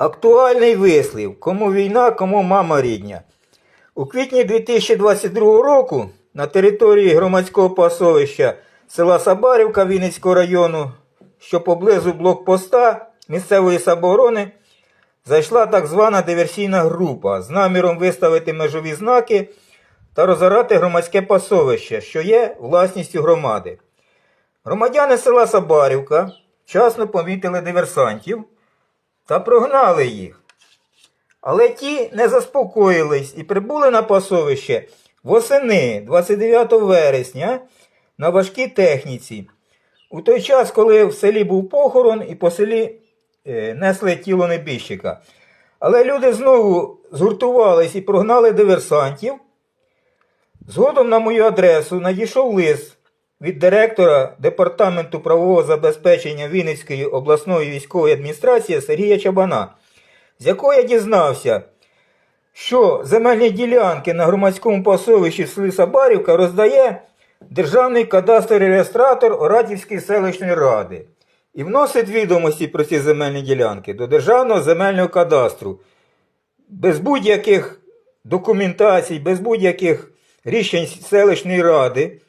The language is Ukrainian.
Актуальний вислів Кому війна, кому мама рідня. У квітні 2022 року на території громадського пасовища села Сабарівка Вінницького району, що поблизу блокпоста місцевої самооборони, зайшла так звана диверсійна група з наміром виставити межові знаки та розорати громадське пасовище, що є власністю громади. Громадяни села Сабарівка вчасно помітили диверсантів та прогнали їх. Але ті не заспокоїлись і прибули на пасовище восени 29 вересня на важкій техніці. У той час, коли в селі був похорон і по селі е, несли тіло небіжчика. Але люди знову згуртувались і прогнали диверсантів. Згодом на мою адресу надійшов лист від директора Департаменту правового забезпечення Вінницької обласної військової адміністрації Сергія Чабана, з якого я дізнався, що земельні ділянки на громадському пасовищі в селі Сабарівка роздає Державний кадастровий реєстратор Оратівської селищної ради і вносить відомості про ці земельні ділянки до Державного земельного кадастру без будь-яких документацій, без будь-яких рішень селищної ради